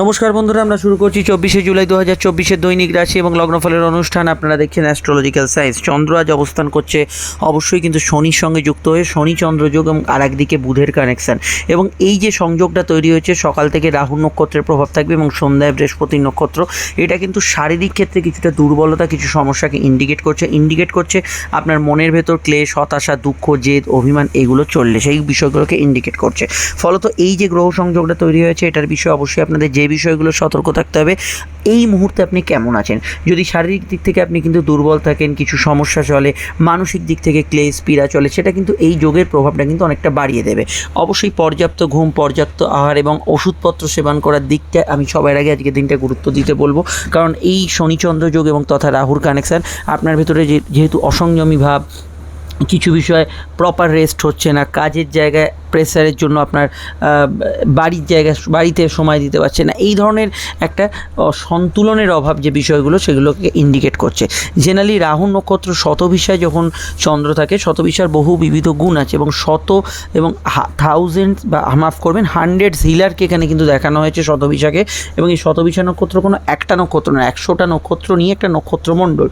নমস্কার বন্ধুরা, আমরা শুরু করছি চব্বিশে জুলাই দু হাজার চব্বিশের দৈনিক রাশি এবং লগ্নফলের অনুষ্ঠান। আপনারা দেখছেন অ্যাস্ট্রোলজিক্যাল সায়েন্স চন্দ্র আজ অবস্থান করছে, অবশ্যই কিন্তু শনির সঙ্গে যুক্ত হয়ে শনি, চন্দ্র যোগ এবং আর একদিকে বুধের কানেকশান এবং এই যে সংযোগটা তৈরি হয়েছে, সকাল থেকে রাহু নক্ষত্রের প্রভাব থাকবে এবং সন্ধ্যায় বৃহস্পতির নক্ষত্র, এটা কিন্তু শারীরিক ক্ষেত্রে কিছুটা দুর্বলতা, কিছু সমস্যাকে ইন্ডিকেট করছে। ইন্ডিকেট করছে আপনার মনের ভেতর ক্লেশ, হতাশা, দুঃখ, জেদ, অভিমান, এগুলো চললে, সেই বিষয়গুলোকে ইন্ডিকেট করছে। ফলত এই যে গ্রহ সংযোগটা তৈরি হয়েছে, এটার বিষয়ে অবশ্যই আপনাদের যে বিষয়গুলো সতর্ক থাকতে হবে। এই মুহূর্তে আপনি কেমন আছেন? যদি শারীরিক দিক থেকে আপনি কিন্তু দুর্বল থাকেন, কিছু সমস্যা চলে, মানসিক দিক থেকে ক্লেশ, পীড়া চলে, সেটা কিন্তু এই যোগের প্রভাবটা কিন্তু অনেকটা বাড়িয়ে দেবে। অবশ্যই পর্যাপ্ত ঘুম, পর্যাপ্ত আহার এবং ওষুধপত্র সেবন করার দিকটা আমি সবার আগে আজকে দিনটা গুরুত্ব দিতে বলব। কারণ এই শনিচন্দ্র যোগ এবং তথা রাহুর কানেকশান আপনার ভেতরে যেহেতু অসংযমী ভাব, কিছু বিষয়ে প্রপার রেস্ট হচ্ছে না, কাজের জায়গায় প্রেসারের জন্য আপনার বাড়ির জায়গায় বাড়িতে সময় দিতে পারছে না। এই ধরনের একটা সন্তুলনের অভাব যে বিষয়গুলো, সেগুলোকে ইন্ডিকেট করছে। জেনারেলি রাহু নক্ষত্র শতভিসায় যখন চন্দ্র থাকে শতভিসার বহু বিবিধ গুণ আছে এবং শত এবং থাউজেন্ড বা মাফ করবেন হান্ড্রেড হিলারকে এখানে কিন্তু দেখানো হয়েছে শতভিসাকে এবং এই শতভিসা নক্ষত্র কোনো একটা নক্ষত্র না, একশোটা নক্ষত্র নিয়ে একটা নক্ষত্রমণ্ডল।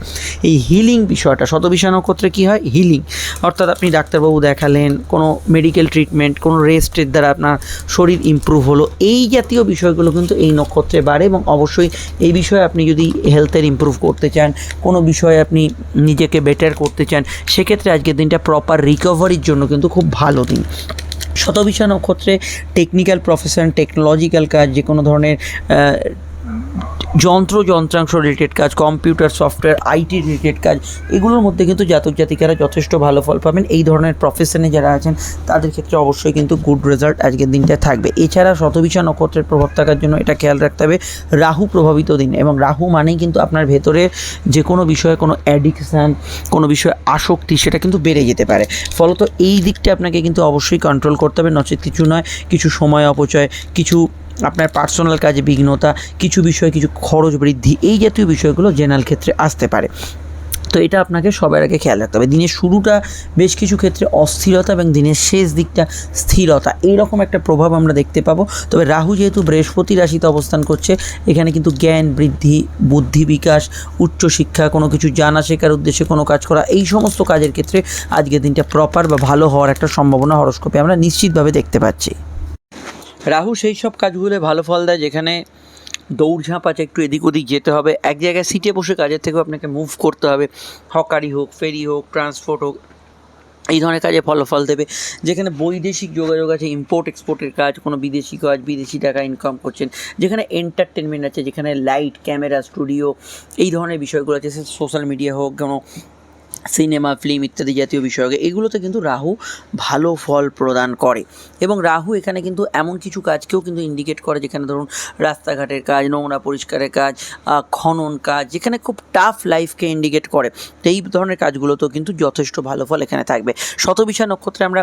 এই হিলিং বিষয়টা শতভিসা নক্ষত্রে কী হয়? হিলিং অর্থাৎ আপনি ডাক্তারবাবু দেখালেন, কোনো মেডিকেল ট্রিটমেন্ট কোনো রেস্টের দ্বারা আপনার শরীর ইমপ্রুভ হলো। এই জাতীয় বিষয়গুলো কিন্তু এই নক্ষত্রে বাড়ে এবং অবশ্যই এই বিষয়ে আপনি যদি হেলথের ইমপ্রুভ করতে চান, কোনো বিষয়ে আপনি নিজেকে বেটার করতে চান, সেক্ষেত্রে আজকের দিনটা প্রপার রিকভারির জন্য কিন্তু খুব ভালো দিন। শতবিশা নক্ষত্রে টেকনিক্যাল প্রফেশন টেকনোলজিক্যাল কাজ, যে কোনো ধরনের যন্ত্র যন্ত্রাংশ রিলেটেড কাজ কম্পিউটার সফটওয়্যার আইটি রিলেটেড কাজ, এগুলোর মধ্যে কিন্তু জাতক জাতিকারা যথেষ্ট ভালো ফল পাবেন। এই ধরনের প্রফেশনে যারা আছেন, তাদের ক্ষেত্রে অবশ্যই কিন্তু গুড রেজাল্ট আজকের দিনটা থাকবে। এছাড়া শতবিশা নক্ষত্রের প্রভাব থাকার জন্য এটা খেয়াল রাখতে হবে, রাহু প্রভাবিত দিন। এবং রাহু মানেই কিন্তু আপনার ভেতরে যে কোনো বিষয়ে কোনো অ্যাডিকশান কোনো বিষয়ে আসক্তি, সেটা কিন্তু বেড়ে যেতে পারে। ফলত এই দিকটা আপনাকে কিন্তু অবশ্যই কন্ট্রোল করতে হবে। নচেত কিছু নয়, কিছু সময় অপচয়, কিছু আপনার পার্সোনাল কাজে বিঘ্নতা, কিছু বিষয়ে কিছু খরচ বৃদ্ধি, এই জাতীয় বিষয়গুলো জেনারেল ক্ষেত্রে আসতে পারে। তো এটা আপনাকে সবার আগে খেয়াল রাখতে হবে। দিনের শুরুটা বেশ কিছু ক্ষেত্রে অস্থিরতা এবং দিনের শেষ দিকটা স্থিরতা, এইরকম একটা প্রভাব আমরা দেখতে পাবো। তবে রাহু যেহেতু বৃহস্পতি রাশিতে অবস্থান করছে, এখানে কিন্তু জ্ঞান বৃদ্ধি, বুদ্ধি বিকাশ উচ্চশিক্ষা কোনো কিছু জানা শেখার উদ্দেশ্যে কোনো কাজ করা, এই সমস্ত কাজের ক্ষেত্রে আজকের দিনটা প্রপার বা ভালো হওয়ার একটা সম্ভাবনা হরস্কোপে আমরা নিশ্চিতভাবে দেখতে পাচ্ছি। রাহু সেই সব কাজগুলো ভালো ফল দেয়, যেখানে দৌড়ঝাঁপ আছে, একটু এদিক ওদিক যেতে হবে। এক জায়গায় সিটে বসে কাজের থেকেও আপনাকে মুভ করতে হবে। হকারি হোক, ফেরি হোক ট্রান্সপোর্ট হোক, এই ধরনের কাজে ফলাফল দেবে। যেখানে বৈদেশিক যোগাযোগ আছে ইম্পোর্ট এক্সপোর্টের কাজ, কোনো বিদেশি কাজ, বিদেশি টাকা ইনকাম করছেন। যেখানে এন্টারটেনমেন্ট আছে, যেখানে লাইট ক্যামেরা স্টুডিও এই ধরনের বিষয়গুলো আছে সোশ্যাল মিডিয়া হোক, কোনো সিনেমা, ফিল্ম ইত্যাদি জাতীয় বিষয়কে, এগুলোতে কিন্তু রাহু ভালো ফল প্রদান করে। এবং রাহু এখানে কিন্তু এমন কিছু কাজকেও কিন্তু ইন্ডিকেট করে, যেখানে ধরুন রাস্তাঘাটের কাজ, নোংরা পরিষ্কারের কাজ খনন কাজ, যেখানে খুব টাফ লাইফকে ইন্ডিকেট করে। এই ধরনের কাজগুলোতেও কিন্তু যথেষ্ট ভালো ফল এখানে থাকবে। শতবিশা নক্ষত্রে আমরা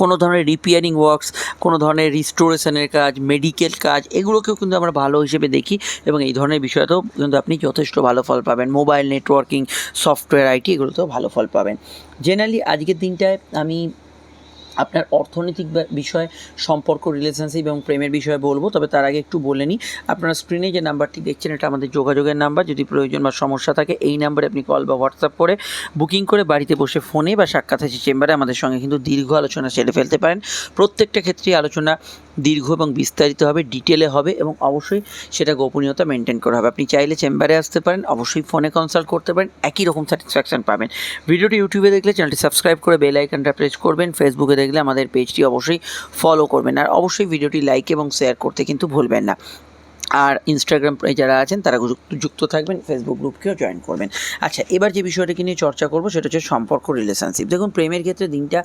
কোনো ধরনের রিপেয়ারিং ওয়ার্কস কোনো ধরনের রিস্টোরেশনের কাজ মেডিকেল কাজ, এগুলোকেও কিন্তু আমরা ভালো হিসেবে দেখি এবং এই ধরনের বিষয়তেও কিন্তু আপনি যথেষ্ট ভালো ফল পাবেন। মোবাইল নেটওয়ার্কিং সফটওয়্যার আইটি এগুলোতেও ভালো ফল পাবেন। জেনারেলি আজকের দিনটায় আমি আপনার অর্থনৈতিক বিষয় সম্পর্ক রিলেশনশিপ এবং প্রেমের বিষয়ে বলব, তবে তার আগে একটু বলে নিই, আপনারা স্ক্রিনে যে নাম্বারটি দেখছেন, এটা আমাদের যোগাযোগের নাম্বার যদি প্রয়োজন বা সমস্যা থাকে, এই নাম্বারে আপনি কল বা হোয়াটসঅ্যাপ করে বুকিং করে বাড়িতে বসে ফোনে বা সাক্ষাৎ আছে চেম্বারে আমাদের সঙ্গে কিন্তু দীর্ঘ আলোচনা সেরে ফেলতে পারেন। প্রত্যেকটা ক্ষেত্রেই আলোচনা দীর্ঘ এবং বিস্তারিত হবে ডিটেলে হবে এবং অবশ্যই সেটা গোপনীয়তা মেনটেন করা হবে। আপনি চাইলে চেম্বারে আসতে পারেন, অবশ্যই ফোনে কনসাল্ট করতে পারেন, একই রকম স্যাটিসফ্যাকশন পাবেন। ভিডিওটি ইউটিউবে দেখলে চ্যানেলটি সাবস্ক্রাইব করে বেল আইকনটা প্রেস করবেন ফেসবুকে দেখলে আমাদের পেজটি অবশ্যই ফলো করবেন। আর অবশ্যই ভিডিওটি লাইক এবং শেয়ার করতে কিন্তু ভুলবেন না। আর ইনস্টাগ্রাম যারা আছেন, তারা যুক্ত- থাকবেন ফেসবুক গ্রুপকেও জয়েন করবেন। আচ্ছা এবার যে বিষয়টাকে নিয়ে চর্চা করব, সেটা হচ্ছে সম্পর্ক রিলেশনশিপ দেখুন, প্রেমের ক্ষেত্রে দিনটা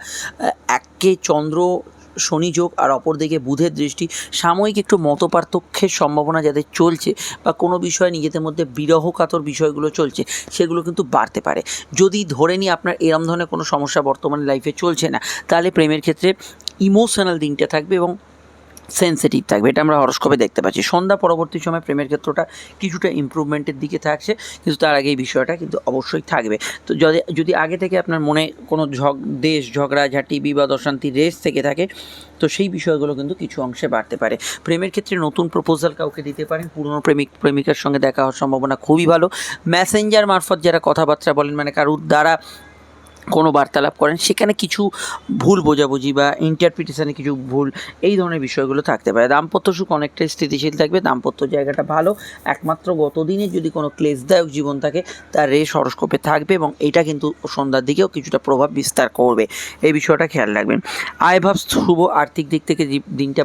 একে চন্দ্র শনি যোগ আর অপরদিকে বুধের দৃষ্টি, সাময়িক একটু মতপার্থক্যের সম্ভাবনা যাদের চলছে বা কোনো বিষয়ে নিজেদের মধ্যে বিরহ কাতর বিষয়গুলো চলছে, সেগুলো কিন্তু বাড়তে পারে। যদি ধরে নিই আপনার এরম ধরনের কোনো সমস্যা বর্তমানে লাইফে চলছে না, তাহলে প্রেমের ক্ষেত্রে ইমোশনাল দিনটা থাকবে এবং সেন্সিটিভ থাকবে। এটা আমরা হরস্কোপে দেখতে পাচ্ছি। সন্ধ্যা পরবর্তী সময় প্রেমের ক্ষেত্রটা কিছুটা ইমপ্রুভমেন্টের দিকে থাকছে, কিন্তু তার আগে এই বিষয়টা কিন্তু অবশ্যই থাকবে। তো যদি যদি আগে থেকে আপনার মনে কোনো ঝগ, দেশ ঝগড়াঝাটি বিবাদ, অশান্তি, রেস থেকে থাকে, তো সেই বিষয়গুলো কিন্তু কিছু অংশে বাড়তে পারে। প্রেমের ক্ষেত্রে নতুন প্রপোজাল কাউকে দিতে পারেন। পুরনো প্রেমিক, প্রেমিকার সঙ্গে দেখা হওয়ার সম্ভাবনা খুবই ভালো। মেসেঞ্জার মারফত যারা কথাবার্তা বলেন মানে কারুর দ্বারা কোনো বার্তালাপ করেন, সেখানে কিছু ভুল বোঝাবুঝি বা ইন্টারপ্রিটেশনে কিছু ভুল, এই ধরনের বিষয়গুলো থাকতে পারে। দাম্পত্য সুখ অনেকটাই স্থিতিশীল থাকবে, দাম্পত্য জায়গাটা ভালো। একমাত্র গতদিনে যদি কোনো ক্লেশদায়ক জীবন থাকে, তার রেশ হরস্কোপে থাকবে এবং এটা কিন্তু সন্ধ্যার দিকেও কিছুটা প্রভাব বিস্তার করবে। এই বিষয়টা খেয়াল রাখবেন। আয়ভাব শুভ আর্থিক দিক থেকে দিনটা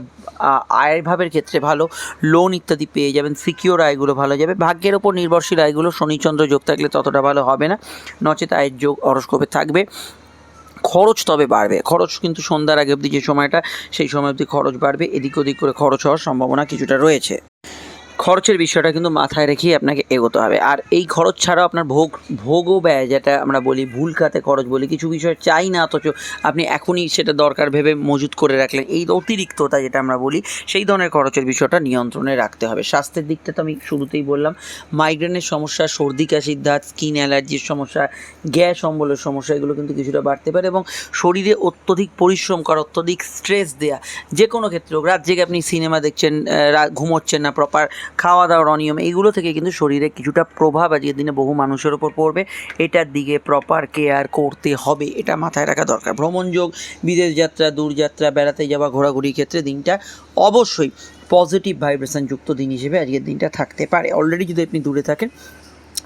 আয়ের ভাবের ক্ষেত্রে ভালো। লোন ইত্যাদি পেয়ে যাবেন সিকিওর আয়গুলো ভালো যাবে। ভাগ্যের ওপর নির্ভরশীল আয়গুলো শনিচন্দ্র যোগ থাকলে ততটা ভালো হবে না। নচেত আয়ের যোগ হরস্কোপে থাকবে। খরচ তবে বাড়বে। খরচ কিন্তু সন্ধ্যার আগে অবধি যে সময়টা, সেই সময় অবধি খরচ বাড়বে। এদিক ওদিক করে খরচ হওয়ার সম্ভাবনা কিছুটা রয়েছে। খরচের বিষয়টা কিন্তু মাথায় রেখেই আপনাকে এগোতে হবে। আর এই খরচ ছাড়াও আপনার ভোগ, ভোগও ব্যয়, যেটা আমরা বলি ভুল খাতে খরচ বলি, কিছু বিষয় চাই না, অথচ আপনি এখনই সেটা দরকার ভেবে মজুত করে রাখলেন। এই অতিরিক্ততা যেটা আমরা বলি, সেই ধরনের খরচের বিষয়টা নিয়ন্ত্রণে রাখতে হবে। স্বাস্থ্যের দিকটা তো আমি শুরুতেই বললাম মাইগ্রেনের সমস্যা, সর্দি কাশির ধাত স্কিন অ্যালার্জির সমস্যা, গ্যাস, অম্বলের সমস্যা, এগুলো কিন্তু কিছুটা বাড়তে পারে এবং শরীরে অত্যধিক পরিশ্রম করা, অত্যধিক স্ট্রেস দেয়া যে কোনো ক্ষেত্রে হোক, রাত জেগে আপনি সিনেমা দেখছেন ঘুমোচ্ছেন না প্রপার খাওয়া দাওয়ার অনিয়ম এইগুলো থেকে কিন্তু শরীরে কিছুটা প্রভাব আজকের দিনে বহু মানুষের ওপর পড়বে। এটার দিকে প্রপার কেয়ার করতে হবে, এটা মাথায় রাখা দরকার। ভ্রমণযোগ বিদেশ যাত্রা দূরযাত্রা বেড়াতে যাওয়া, ঘোরাঘুরির ক্ষেত্রে দিনটা অবশ্যই পজিটিভ ভাইব্রেশন যুক্ত দিন হিসেবে আজকের দিনটা থাকতে পারে। অলরেডি যদি আপনি দূরে থাকেন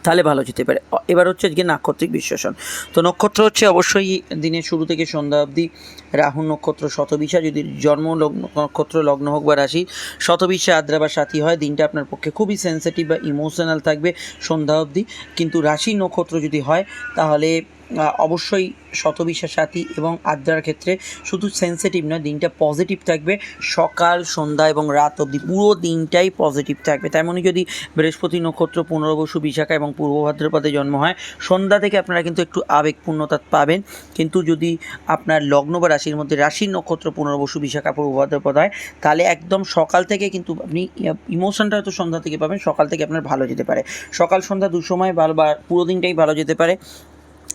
তাহলে ভালো যেতে পারে। এবার হচ্ছে আজকে নাক্ষত্রিক বিশ্লেষণ। তো নক্ষত্র হচ্ছে অবশ্যই দিনের শুরু থেকে সন্ধ্যা অবধি। রাহু নক্ষত্র শতবিশা, যদি জন্ম লগ্ন, নক্ষত্র লগ্ন হোক বা রাশি, শতবিশা আদ্রা বা সাথী হয়, দিনটা আপনার পক্ষে খুবই সেন্সিটিভ বা ইমোশনাল থাকবে সন্ধ্যা অবধি। কিন্তু রাশি নক্ষত্র যদি হয়, তাহলে অবশ্যই শতবিশা সাথী এবং আদ্রার ক্ষেত্রে শুধু সেন্সিটিভ নয়, দিনটা পজিটিভ থাকবে। সকাল, সন্ধ্যা এবং রাত অবধি পুরো দিনটাই পজিটিভ থাকবে। তেমনই যদি বৃহস্পতি নক্ষত্র, পুনর্বসু, বিশাখা এবং পূর্ব ভাদ্রপদে জন্ম হয়, সন্ধ্যা থেকে আপনারা কিন্তু একটু আবেগপূর্ণতা পাবেন। কিন্তু যদি আপনার লগ্ন বা রাশির মধ্যে রাশির নক্ষত্র, পুনর্বসু, বিশাখা, পূর্ব ভাদ্রপদ হয়, তাহলে একদম সকাল থেকে কিন্তু আপনি ইমোশনটা হয়তো সন্ধ্যা থেকে পাবেন, সকাল থেকে আপনার ভালো যেতে পারে। সকাল, সন্ধ্যা দুসময় ভালো বা পুরো দিনটাই ভালো যেতে পারে।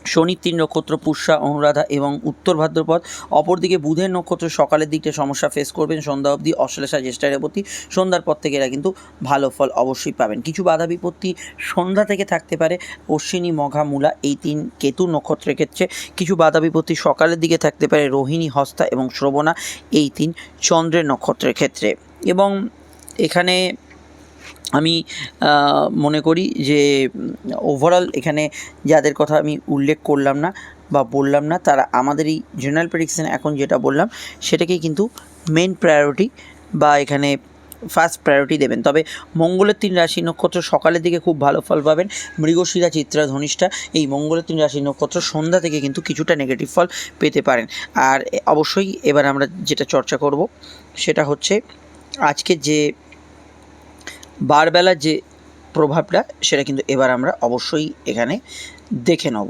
শনির তিন নক্ষত্র, পুষ্যা, অনুরাধা এবং উত্তর ভাদ্রপদ। অপরদিকে বুধের নক্ষত্র সকালের দিকটা সমস্যা ফেস করবেন। সন্ধ্যা অবধি অশ্লেষা জ্যেষ্ঠা রেবতী সন্ধ্যার পর থেকে এরা কিন্তু ভালো ফল অবশ্যই পাবেন। কিছু বাধা বিপত্তি সন্ধ্যা থেকে থাকতে পারে। অশ্বিনী, মঘা, মূলা এই তিন কেতু নক্ষত্রের ক্ষেত্রে কিছু বাধা বিপত্তি সকালের দিকে থাকতে পারে। রোহিণী, হস্তা এবং শ্রবণা এই তিন চন্দ্রের নক্ষত্রের ক্ষেত্রে। এবং এখানে আমি মনে করি যে ওভারঅল এখানে যাদের কথা আমি উল্লেখ করলাম না বা বললাম না, তারা আমাদের এই জেনারেল প্রেডিকশান এখন যেটা বললাম, সেটাকেই কিন্তু মেন প্রায়োরিটি বা এখানে ফার্স্ট প্রায়োরিটি দেবেন। তবে মঙ্গলের তিন রাশি নক্ষত্র সকালের দিকে খুব ভালো ফল পাবেন। মৃগশিরা, চিত্রা, ধনিষ্ঠা, এই মঙ্গলের তিন রাশি নক্ষত্র সন্ধ্যা থেকে কিন্তু কিছুটা নেগেটিভ ফল পেতে পারেন। আর অবশ্যই এবার আমরা যেটা চর্চা করব, সেটা হচ্ছে আজকে যে বারবেলার যে প্রভাবটা, সেটা কিন্তু এবার আমরা অবশ্যই এখানে দেখে নেব।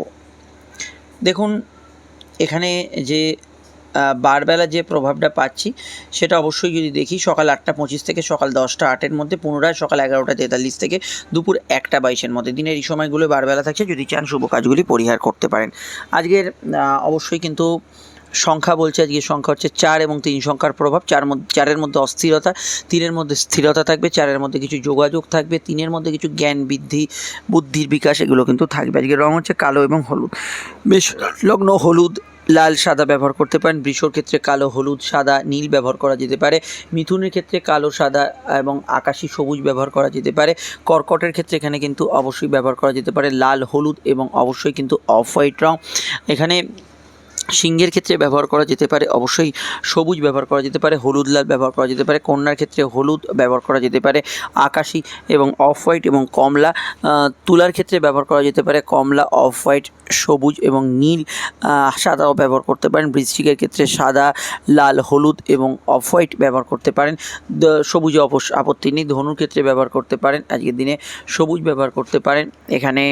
দেখুন, এখানে যে বারবেলা যে প্রভাবটা পাচ্ছি, সেটা অবশ্যই যদি দেখি, সকাল আটটা পঁচিশ থেকে সকাল দশটা আটের মধ্যে, পুনরায় সকাল এগারোটা তেতাল্লিশ থেকে দুপুর একটা বাইশের মধ্যে। দিনের এই সময়গুলো বারবেলা থাকছে, যদি চান শুভ কাজগুলি পরিহার করতে পারেন। আজকের অবশ্যই কিন্তু সংখ্যা বলছে আজকের সংখ্যা হচ্ছে চার এবং তিন সংখ্যার প্রভাব। চার মধ্যে, চারের মধ্যে অস্থিরতা, তিনের মধ্যে স্থিরতা থাকবে, চারের মধ্যে কিছু যোগাযোগ থাকবে, তিনের মধ্যে কিছু জ্ঞান, বৃদ্ধি, বুদ্ধির বিকাশ, এগুলো কিন্তু থাকবে। আজকের রং হচ্ছে কালো এবং হলুদ। বেশ লগ্ন হলুদ, লাল, সাদা ব্যবহার করতে পারেন। বৃষর ক্ষেত্রে কালো, হলুদ, সাদা, নীল ব্যবহার করা যেতে পারে। মিথুনের ক্ষেত্রে কালো, সাদা এবং আকাশি সবুজ ব্যবহার করা যেতে পারে। কর্কটের ক্ষেত্রে এখানে কিন্তু অবশ্যই ব্যবহার করা যেতে পারে। লাল, হলুদ এবং অবশ্যই কিন্তু অফ হোয়াইট রং। এখানে সিংহের ক্ষেত্রে ব্যবহার করা যেতে পারে, অবশ্যই সবুজ ব্যবহার করা যেতে পারে, হলুদ লাল ব্যবহার করা যেতে পারে, কন্যার ক্ষেত্রে হলুদ ব্যবহার করা যেতে পারে, আকাশি এবং অফ হোয়াইট এবং কমলা তুলার ক্ষেত্রে ব্যবহার করা যেতে পারে, কমলা, অফ হোয়াইট, সবুজ এবং নীল সাদাও ব্যবহার করতে পারেন, বৃশ্চিকের ক্ষেত্রে সাদা, লাল, হলুদ এবং অফ হোয়াইট ব্যবহার করতে পারেন সবুজে অবশ্য আপত্তি নেই, ধনুর ক্ষেত্রে ব্যবহার করতে পারেন, আজকের দিনে সবুজ ব্যবহার করতে পারেন, এখানে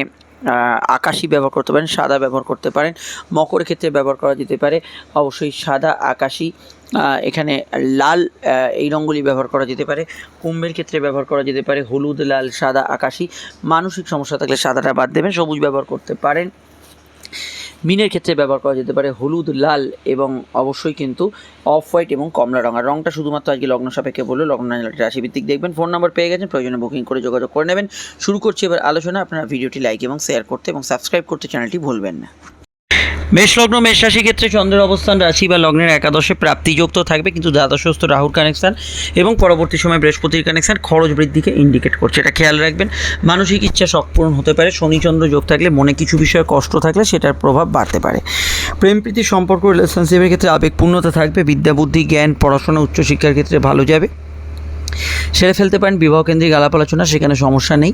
আকাশি ব্যবহার করতে পারেন, সাদা ব্যবহার করতে পারেন মকরের ক্ষেত্রে ব্যবহার করা যেতে পারে, অবশ্যই সাদা, আকাশি এখানে লাল এই রঙগুলি ব্যবহার করা যেতে পারে, কুম্ভের ক্ষেত্রে ব্যবহার করা যেতে পারে, হলুদ, লাল, সাদা, আকাশি, মানসিক সমস্যা থাকলে সাদাটা বাদ দেবেন, সবুজ ব্যবহার করতে পারেন। মিনের ক্ষেত্রে ব্যবহার করা যেতে পারে হলুদ, লাল এবং অবশ্যই কিন্তু অফ হোয়াইট এবং কমলা রঙ। আর রঙটা শুধুমাত্র আজকে লগ্ন সাপেক্ষে বলল, লগ্ন রাশিভিত্তিক দেখবেন। ফোন নাম্বার পেয়ে গেছেন, প্রয়োজনে বুকিং করে যোগাযোগ করে নেবেন। শুরু করছি এবার আলোচনা। আপনারা ভিডিওটি লাইক এবং শেয়ার করতে এবং সাবস্ক্রাইব করতে চ্যানেলটি ভুলবেন না। মেষ লগ্ন মেষ রাশি ক্ষেত্রে চন্দ্রের অবস্থান, রাশি বা লগ্নের একাদশে প্রাপ্তিযোগ তো থাকবে, কিন্তু দ্বাদশস্থ রাহুর কানেকশান এবং পরবর্তী সময় বৃহস্পতির কানেকশন খরচ বৃদ্ধিকে ইন্ডিকেট করছে। এটা খেয়াল রাখবেন, মানসিক ইচ্ছা শখ পূরণ হতে পারে, শনিচন্দ্র যোগ থাকলে মনে কিছু বিষয়ে কষ্ট থাকলে সেটার প্রভাব বাড়তে পারে। প্রেম, প্রীতি, সম্পর্ক রিলেশনশিপের ক্ষেত্রে আবেগপূর্ণতা থাকবে, বিদ্যা, বুদ্ধি, জ্ঞান, পড়াশোনা, উচ্চশিক্ষার ক্ষেত্রে ভালো যাবে। সেরে ফেলতে পারেন বিবাহ কেন্দ্রিক আলাপ আলোচনা, সেখানে সমস্যা নেই।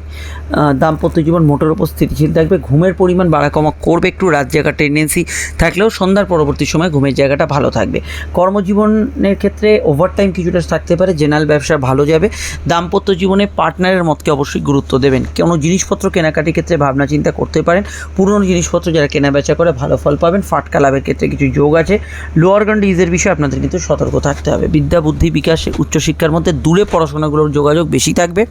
দাম্পত্য জীবন মোটের ওপর স্থিতিশীল থাকবে। ঘুমের পরিমাণ বাড়া কমা করবে একটু, রাত জায়গার টেন্ডেন্সি থাকলেও সন্ধ্যার পরবর্তী সময় ঘুমের জায়গাটা ভালো থাকবে। কর্মজীবনের ক্ষেত্রে ওভারটাইম কিছুটা থাকতে পারে জেনারেল ব্যবসা ভালো যাবে। দাম্পত্য জীবনে পার্টনারের মতকে অবশ্যই গুরুত্ব দেবেন। কোনো জিনিসপত্র কেনাকাটির ক্ষেত্রে ভাবনা চিন্তা করতে পারেন। পুরনো জিনিসপত্র যারা কেনা বেচা করে ভালো ফল পাবেন। ফাটকা লাভের ক্ষেত্রে কিছু যোগ আছে। লোয়ার গ্রান্ডিজের বিষয়ে আপনাদের কিন্তু সতর্ক থাকতে হবে। বিদ্যা, বুদ্ধি বিকাশে উচ্চশিক্ষার মধ্যে দূরে পড়াশোনাগুলোর যোগাযোগ বেশি থাকবে।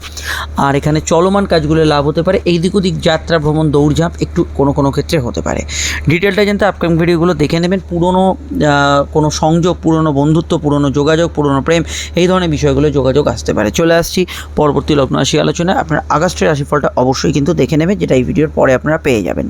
আর এখানে চলমান কাজগুলো লাভ হতে পারে। এই দিক ওদিক যাত্রা, ভ্রমণ, দৌড়ঝাঁপ একটু কোনো কোনো ক্ষেত্রে হতে পারে। ডিটেলটা জানতে আপকামিং ভিডিওগুলো দেখে নেবেন। পুরনো কোনো সংযোগ, পুরনো বন্ধুত্ব, পুরনো যোগাযোগ, পুরনো প্রেম, এই ধরনের বিষয়গুলো যোগাযোগ আসতে পারে। চলে আসছি পরবর্তী লগ্ন রাশি আলোচনায়। আপনার আগস্টের রাশিফলটা অবশ্যই কিন্তু দেখে নেবেন, যেটা এই ভিডিওর পরে আপনারা পেয়ে যাবেন।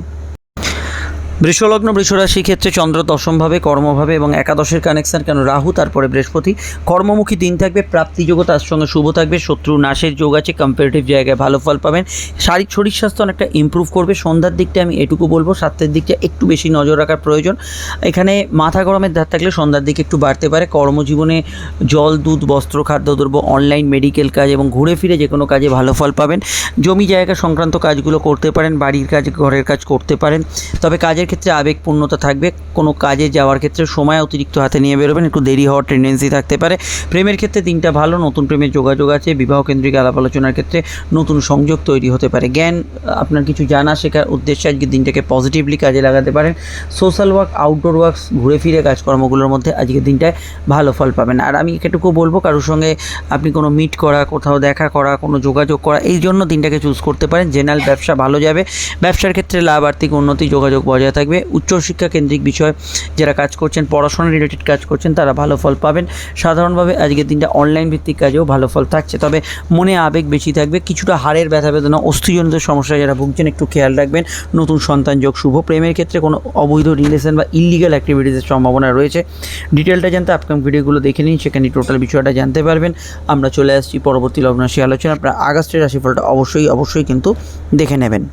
বৃষলগ্ন বৃষরাশি ক্ষেত্রে চন্দ্র দশমভাবে কর্মভাবে এবং একাদশের কানেকশন কেন? রাহু, তারপরে বৃহস্পতি। কর্মমুখী দিন থাকবে প্রাপ্তিযোগ তার সঙ্গে শুভ থাকবে, শত্রু নাশের যোগ আছে কম্পারেটিভ জায়গায় ভালো ফল পাবেন। শারীরিক শরীর স্বাস্থ্য অনেকটা ইমপ্রুভ করবে। সন্ধ্যার দিকটা আমি এটুকু বলব, সাতটার দিকটা একটু বেশি নজর রাখার প্রয়োজন। এখানে মাথা গরমের ধার থাকলে সন্ধ্যার দিকে একটু বাড়তে পারে। কর্মজীবনে জল, দুধ, বস্ত্র খাদ্যদ্রব্য অনলাইন মেডিকেল কাজ এবং ঘুরে ফিরে যে কোনো কাজে ভালো ফল পাবেন। জমি জায়গা সংক্রান্ত কাজগুলো করতে পারেন, বাড়ির কাজ, ঘরের কাজ করতে পারেন। তবে কাজের ক্ষেত্রে আবেগপূর্ণতা থাকবে, কোনো কাজে যাওয়ার ক্ষেত্রে সময় অতিরিক্ত হাতে নিয়ে বেরোবেন, একটু দেরি হওয়ার টেন্ডেন্সি থাকতে পারে। প্রেমের ক্ষেত্রে দিনটা ভালো, নতুন প্রেমের যোগাযোগ আছে বিবাহ কেন্দ্রিক আলাপ আলোচনার ক্ষেত্রে নতুন সংযোগ তৈরি হতে পারে। জ্ঞান, আপনার কিছু জানা শেখার উদ্দেশ্যে আজকে দিনটাকে পজিটিভলি কাজে লাগাতে পারেন। সোশ্যাল ওয়ার্ক আউটডোর ওয়ার্কস ঘুরে ফিরে কাজকর্মগুলোর মধ্যে আজকের দিনটায় ভালো ফল পাবেন। আর আমি এটুকু বলব, কারোর সঙ্গে আপনি কোনো মিট করা, কোথাও দেখা করা, কোনো যোগাযোগ করা, এই জন্য দিনটাকে চুজ করতে পারেন। জেনারেল ব্যবসা ভালো যাবে। ব্যবসার ক্ষেত্রে লাভ আর্থিক উন্নতি, যোগাযোগ বজায় থাকবে। উচ্চশিক্ষা কেন্দ্রিক বিষয় যারা কাজ করছেন, পড়াশোনা রিলেটেড কাজ করছেন, তারা ভালো ফল পাবেন। সাধারণভাবে আজকের দিনটা অনলাইন ভিত্তিক কাজেও ভালো ফল থাকছে। তবে মনে আবেগ বেশি থাকবে। কিছুটা হাড়ের ব্যথা বেদনা, অস্থিজনিত সমস্যা যারা ভুগছেন, একটু খেয়াল রাখবেন। নতুন সন্তান যোগ, শুভ প্রেমের ক্ষেত্রে কোনো অবৈধ রিলেশন বা ইলিগাল অ্যাক্টিভিটিসের সম্ভাবনা রয়েছে। ডিটেলটা জানতে আপকাম ভিডিওগুলো দেখে নিন, সেখানে টোটাল বিষয়টা জানতে পারবেন। আমরা চলে আসছি পরবর্তী লগ্ন রাশি আলোচনা আপনার আগস্টের রাশিফলটা অবশ্যই অবশ্যই কিন্তু দেখে নেবেন।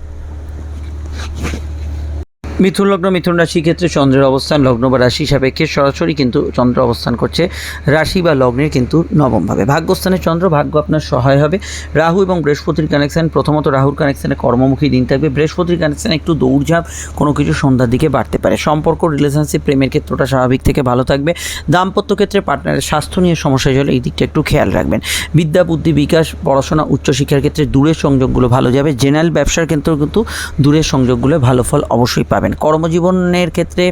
মিথুন লগ্ন, মিথুন রাশি ক্ষেত্রে চন্দ্রের অবস্থান, লগ্ন বা রাশি সাপেক্ষে সরাসরি কিন্তু চন্দ্র অবস্থান করছে। রাশি বা লগ্নের কিন্তু নবমভাবে। ভাগ্যস্থানে চন্দ্র, ভাগ্য আপনার সহায় হবে। রাহু এবং বৃহস্পতির কানেকশন প্রথমত রাহুর কানেকশানে কর্মমুখী দিন থাকবে। বৃহস্পতির কানেকশানে একটু দৌড়ঝাঁপ, কোনো কিছু সন্ধ্যার দিকে বাড়তে পারে। সম্পর্ক রিলেশনশিপ প্রেমের ক্ষেত্রটা স্বাভাবিক থেকে ভালো থাকবে। দাম্পত্য ক্ষেত্রে পার্টনারের স্বাস্থ্য নিয়ে সমস্যা হলে এই দিকটা একটু খেয়াল রাখবেন। বিদ্যা, বুদ্ধি, বিকাশ, পড়াশোনা উচ্চশিক্ষার ক্ষেত্রে দূরের সংযোগগুলো ভালো যাবে। জেনারেল ব্যবসার ক্ষেত্রেও কিন্তু দূরের সংযোগগুলো ভালো ফল অবশ্যই পাবেন। কর্মজীবনের ক্ষেত্রে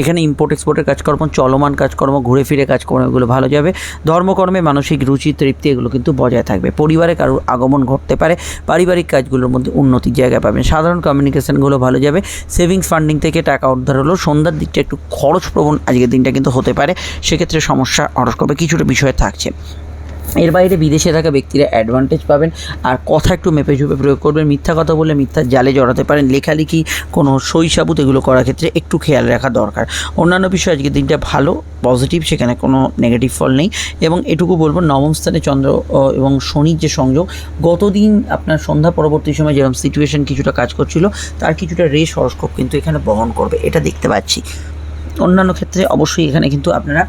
এখানে ইম্পোর্ট এক্সপোর্টের কাজকর্ম, চলমান কাজকর্ম, ঘুরে ফিরে কাজকর্ম, এগুলো ভালো যাবে। ধর্মকর্মে মানসিক রুচি, তৃপ্তি এগুলো কিন্তু বজায় থাকবে। পরিবারে কারোর আগমন ঘটতে পারে, পারিবারিক কাজগুলোর মধ্যে উন্নতির জায়গা পাবেন। সাধারণ কমিউনিকেশনগুলো ভালো যাবে। সেভিংস ফান্ডিং থেকে টাকা উদ্ধার হলো। সন্ধ্যার দিকটা একটু খরচ প্রবণ আজকের দিনটা কিন্তু হতে পারে। সেক্ষেত্রে সমস্যা হরস্কোপে কিছুটা বিষয় থাকছে। এর বাইরে বিদেশে থাকা ব্যক্তিরা অ্যাডভান্টেজ পাবেন। আর কথা একটু মেপে ঝুপে প্রয়োগ করবেন। মিথ্যা কথা বলে মিথ্যা জালে জড়াতে পারেন। লেখালেখি, কোনো সাবুত এগুলো করার ক্ষেত্রে একটু খেয়াল রাখা দরকার। অন্যান্য বিষয় আজকের দিনটা ভালো পজিটিভ সেখানে কোনো নেগেটিভ ফল নেই। এবং এটুকু বলব, নবম স্থানে চন্দ্র এবং শনির যে সংযোগ, গতদিন আপনার সন্ধ্যা পরবর্তী সময় যেরকম সিচুয়েশন কিছুটা কাজ করছিল, তার কিছুটা রেস হরস্কোপ কিন্তু এখানে বহন করবে। এটা দেখতে পাচ্ছি। অন্যান্য ক্ষেত্রে অবশ্যই এখানে কিন্তু আপনারা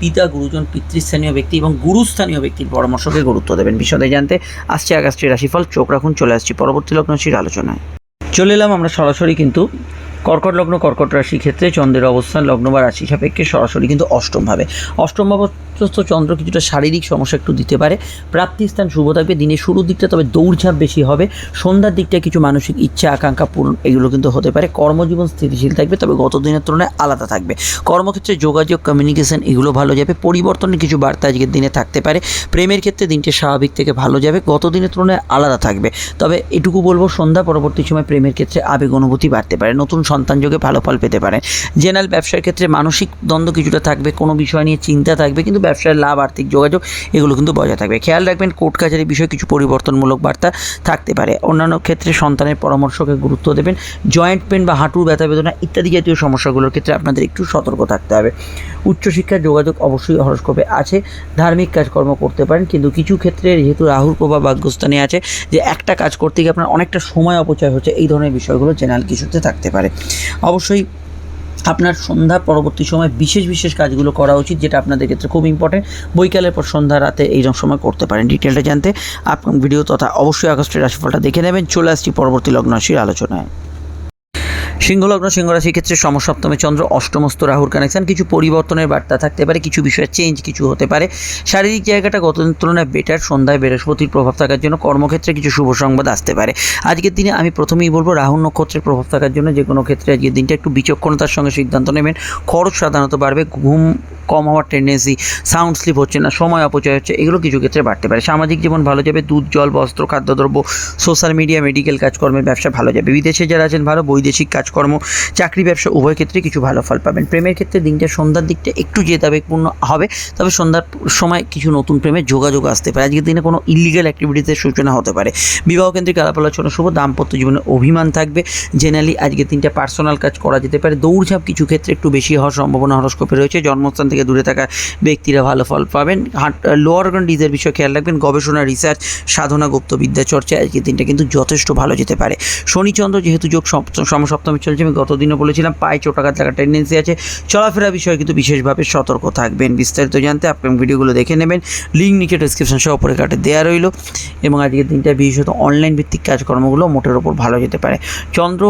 পিতা, গুরুজন, পিতৃস্থানীয় ব্যক্তি এবং গুরুস্থানীয় ব্যক্তির পরামর্শকে গুরুত্ব দেবেন। বিশদে জানতে আসছে আগস্টের রাশিফল। চোখ রাখুন, চলে আসছি পরবর্তী লগ্নশীর আলোচনায়। চলে এলাম আমরা সরাসরি কিন্তু কর্কট লগ্ন, কর্কট রাশি ক্ষেত্রে চন্দ্রের অবস্থান, লগ্ন বা রাশি সাপেক্ষে সরাসরি কিন্তু অষ্টমভাবে অষ্টমভাব নেত্রস্থ চন্দ্র কিছুটা শারীরিক সমস্যা একটু দিতে পারে। প্রাপ্তিস্থান শুভ থাকবে, দিনের শুরুর দিকটা তবে দৌড়ঝাঁপ বেশি হবে। সন্ধ্যার দিকটা কিছু মানসিক ইচ্ছা, আকাঙ্ক্ষা পূরণ, এগুলো কিন্তু হতে পারে। কর্মজীবন স্থিতিশীল থাকবে, তবে গত দিনের তুলনায় আলাদা থাকবে। কর্মক্ষেত্রে যোগাযোগ কমিউনিকেশন এগুলো ভালো যাবে। পরিবর্তনের কিছু বার্তা আজকের দিনে থাকতে পারে। প্রেমের ক্ষেত্রে দিনটি স্বাভাবিক থেকে ভালো যাবে গত দিনের তুলনায় আলাদা থাকবে। তবে এটুকু বলব, সন্ধ্যা পরবর্তী সময় প্রেমের ক্ষেত্রে আবেগ অনুভূতি বাড়তে পারে। নতুন সন্তান যোগে ভালো ফল পেতে পারেন জেনারেল ব্যবসার ক্ষেত্রে মানসিক দ্বন্দ্ব কিছুটা থাকবে, কোনো বিষয় নিয়ে চিন্তা থাকবে, কিন্তু ব্যবসার লাভ, আর্থিক যোগাযোগ এগুলো কিন্তু বজায় থাকবে। খেয়াল রাখবেন কোর্ট কাছারি বিষয়ে কিছু পরিবর্তনমূলক বার্তা থাকতে পারে। অন্যান্য ক্ষেত্রে সন্তানের পরামর্শকে গুরুত্ব দেবেন। জয়েন্ট পেন বা হাঁটুর ব্যথা বেদনা ইত্যাদি জাতীয় সমস্যাগুলোর ক্ষেত্রে আপনাদের একটু সতর্ক থাকতে হবে। উচ্চশিক্ষার যোগাযোগ অবশ্যই হরস্কোপে আছে। ধার্মিক কাজকর্ম করতে পারেন, কিন্তু কিছু ক্ষেত্রে যেহেতু রাহুর প্রভাব ভাগ্যস্থানে আছে, যে একটা কাজ করতে গিয়ে আপনার অনেকটা সময় অপচয় হচ্ছে, এই ধরনের বিষয়গুলো জেনারেল কিছুতে থাকতে পারে। অবশ্যই আপনার সন্ধ্যা পরবর্তী সময় বিশেষ বিশেষ কাজগুলো করা উচিত, যেটা আপনাদের ক্ষেত্রে খুব ইম্পর্টেন্ট বৈকালের পর সন্ধ্যা, রাতে এইরকম সময় করতে পারেন। ডিটেলটা জানতে আপনার ভিডিও তথা অবশ্যই আগস্টের রাশিফলটা দেখে নেবেন। চলে আসছি পরবর্তী লগ্ন আলোচনায়। সিংহলগ্ন সিংহরাশির ক্ষেত্রে সমসপ্তমে চন্দ্র অষ্টমস্ত রাহুর কানেকশন কিছু পরিবর্তনের বার্তা থাকতে পারে, কিছু বিষয়ে চেঞ্জ কিছু হতে পারে। শারীরিক জায়গাটা গত তুলনায় বেটার সন্ধ্যায় বৃহস্পতির প্রভাব থাকার জন্য কর্মক্ষেত্রে কিছু শুভ সংবাদ আসতে পারে। আজকের দিনে আমি প্রথমেই বলব, রাহু নক্ষত্রের প্রভাব থাকার জন্য যে কোনো ক্ষেত্রে আজকের দিনটা একটু বিচক্ষণতার সঙ্গে সিদ্ধান্ত নেবেন। খরচ সাধারণত বাড়বে, ঘুম কম হওয়ার টেন্ডেন্সি সাউন্ড স্লিপ হচ্ছে না, সময় অপচয় হচ্ছে, এগুলো কিছু ক্ষেত্রে বাড়তে পারে। সামাজিক জীবন ভালো যাবে, দুধ, জল, বস্ত্র, খাদ্যদ্রব্য সোশ্যাল মিডিয়া মেডিকেল কাজকর্মের ব্যবসা ভালো যাবে। বিদেশে যারা আছেন ভালো, বৈদেশিক কাজকর্ম, চাকরি, ব্যবসা, উভয় ক্ষেত্রে কিছু ভালো ফল পাবেন। প্রেমের ক্ষেত্রে দিনটা সন্ধ্যার দিকটা একটু জেতাবেগপূর্ণ হবে, তবে সন্ধ্যার সময় কিছু নতুন প্রেমের যোগাযোগ আসতে পারে। আজকের দিনে কোনো ইলিগাল অ্যাক্টিভিটিসের সূচনা হতে পারে। বিবাহ কেন্দ্রিক আলাপ আলোচনা, শুভ দাম্পত্য জীবনে অভিমান থাকবে। জেনারেলি আজকের দিনটা পার্সোনাল কাজ করা যেতে পারে। দৌড়ঝাঁপ কিছু ক্ষেত্রে একটু বেশি হওয়ার সম্ভাবনা হরস্কোপে রয়েছে। জন্মস্থান থেকে দূরে থাকা ব্যক্তিরা ভালো ফল পাবেন। লোয়ার ডিজের বিষয়ে খেয়াল রাখবেন। গবেষণা রিসার্চ সাধনা গুপ্ত চর্চা আজকের দিনটা কিন্তু যথেষ্ট ভালো যেতে পারে। শনিচন্দ্র যেহেতু যোগ সপ্ত- চলছে, আমি গতদিনও বলেছিলাম পায়ে চোটাঘাত লাগার টেন্ডেন্সি আছে। চলাফেরা বিষয়ে কিন্তু বিশেষভাবে সতর্ক থাকবেন। বিস্তারিত জানতে আপনার ভিডিওগুলো দেখে নেবেন। লিঙ্ক নিচে ডিসক্রিপশন সহ উপরে কাটে দেওয়া রইল। এবং আজকের দিনটা বিশেষত অনলাইন ভিত্তিক কাজকর্মগুলো মোটের ওপর ভালো যেতে পারে। চন্দ্র